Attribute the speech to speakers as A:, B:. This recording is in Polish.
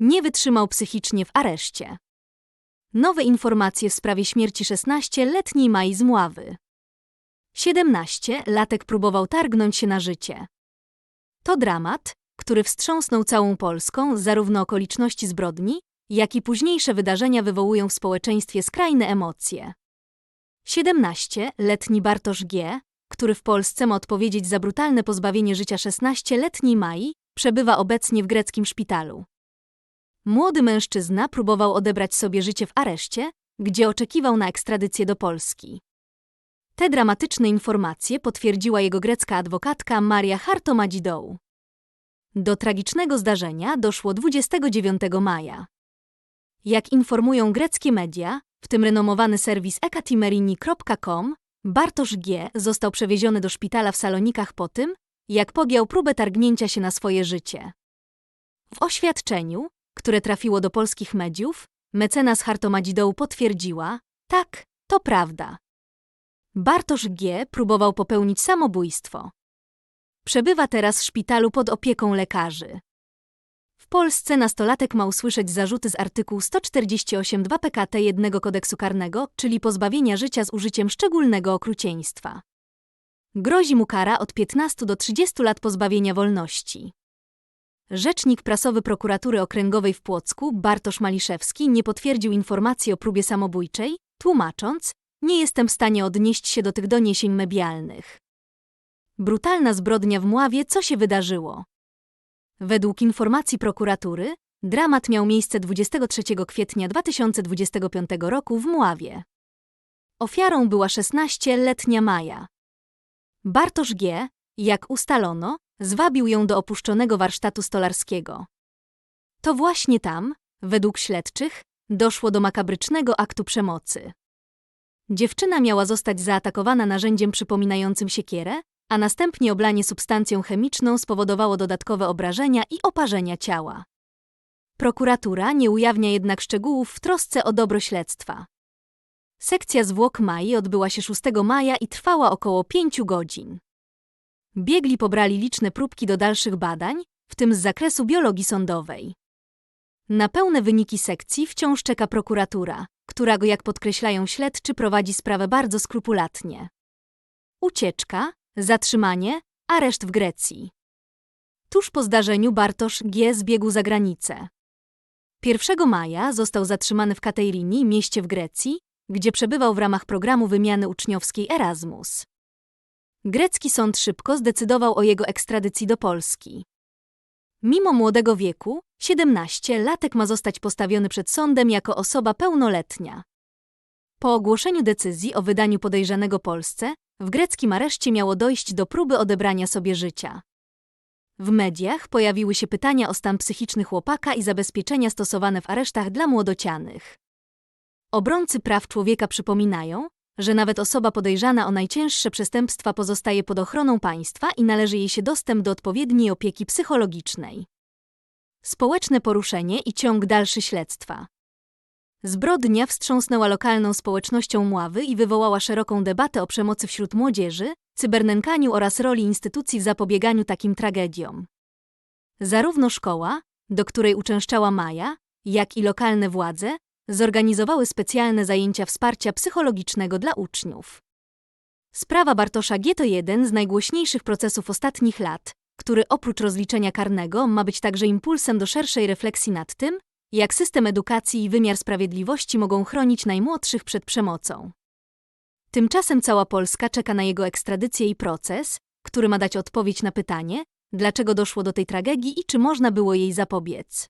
A: nie wytrzymał psychicznie w areszcie. Nowe informacje w sprawie śmierci 16-letniej Mai z Mławy. 17 latek próbował targnąć się na życie. To dramat, który wstrząsnął całą Polską, zarówno okoliczności zbrodni, jak i późniejsze wydarzenia wywołują w społeczeństwie skrajne emocje. 17-letni Bartosz G., który w Polsce ma odpowiedzieć za brutalne pozbawienie życia 16-letniej Mai, przebywa obecnie w greckim szpitalu. Młody mężczyzna próbował odebrać sobie życie w areszcie, gdzie oczekiwał na ekstradycję do Polski. Te dramatyczne informacje potwierdziła jego grecka adwokatka Maria Hartomadzidou. Do tragicznego zdarzenia doszło 29 maja. Jak informują greckie media, w tym renomowany serwis ekatimerini.com, Bartosz G. został przewieziony do szpitala w Salonikach po tym, jak podjął próbę targnięcia się na swoje życie. W oświadczeniu, które trafiło do polskich mediów, mecenas Hartomadzidou potwierdziła, tak, to prawda. Bartosz G. próbował popełnić samobójstwo. Przebywa teraz w szpitalu pod opieką lekarzy. W Polsce nastolatek ma usłyszeć zarzuty z artykułu 148.2 PKT jednego kodeksu karnego, czyli pozbawienia życia z użyciem szczególnego okrucieństwa. Grozi mu kara od 15 do 30 lat pozbawienia wolności. Rzecznik prasowy prokuratury okręgowej w Płocku, Bartosz Maliszewski, nie potwierdził informacji o próbie samobójczej, tłumacząc, nie jestem w stanie odnieść się do tych doniesień medialnych. Brutalna zbrodnia w Mławie, co się wydarzyło? Według informacji prokuratury, dramat miał miejsce 23 kwietnia 2025 roku w Mławie. Ofiarą była 16-letnia Maja. Bartosz G., jak ustalono, zwabił ją do opuszczonego warsztatu stolarskiego. To właśnie tam, według śledczych, doszło do makabrycznego aktu przemocy. Dziewczyna miała zostać zaatakowana narzędziem przypominającym siekierę, a następnie oblanie substancją chemiczną spowodowało dodatkowe obrażenia i oparzenia ciała. Prokuratura nie ujawnia jednak szczegółów w trosce o dobro śledztwa. Sekcja zwłok Mai odbyła się 6 maja i trwała około 5 godzin. Biegli pobrali liczne próbki do dalszych badań, w tym z zakresu biologii sądowej. Na pełne wyniki sekcji wciąż czeka prokuratura, która go, jak podkreślają śledczy, prowadzi sprawę bardzo skrupulatnie. Ucieczka, zatrzymanie, areszt w Grecji. Tuż po zdarzeniu Bartosz G. zbiegł za granicę. 1 maja został zatrzymany w Kateirini, mieście w Grecji, gdzie przebywał w ramach programu wymiany uczniowskiej Erasmus. Grecki sąd szybko zdecydował o jego ekstradycji do Polski. Mimo młodego wieku, 17 latek ma zostać postawiony przed sądem jako osoba pełnoletnia. Po ogłoszeniu decyzji o wydaniu podejrzanego Polsce, w greckim areszcie miało dojść do próby odebrania sobie życia. W mediach pojawiły się pytania o stan psychiczny chłopaka i zabezpieczenia stosowane w aresztach dla młodocianych. Obrońcy praw człowieka przypominają, że nawet osoba podejrzana o najcięższe przestępstwa pozostaje pod ochroną państwa i należy jej się dostęp do odpowiedniej opieki psychologicznej. Społeczne poruszenie i ciąg dalszy śledztwa. Zbrodnia wstrząsnęła lokalną społecznością Mławy i wywołała szeroką debatę o przemocy wśród młodzieży, cybernękaniu oraz roli instytucji w zapobieganiu takim tragediom. Zarówno szkoła, do której uczęszczała Maja, jak i lokalne władze zorganizowały specjalne zajęcia wsparcia psychologicznego dla uczniów. Sprawa Bartosza G. to jeden z najgłośniejszych procesów ostatnich lat, który oprócz rozliczenia karnego ma być także impulsem do szerszej refleksji nad tym, jak system edukacji i wymiar sprawiedliwości mogą chronić najmłodszych przed przemocą. Tymczasem cała Polska czeka na jego ekstradycję i proces, który ma dać odpowiedź na pytanie, dlaczego doszło do tej tragedii i czy można było jej zapobiec.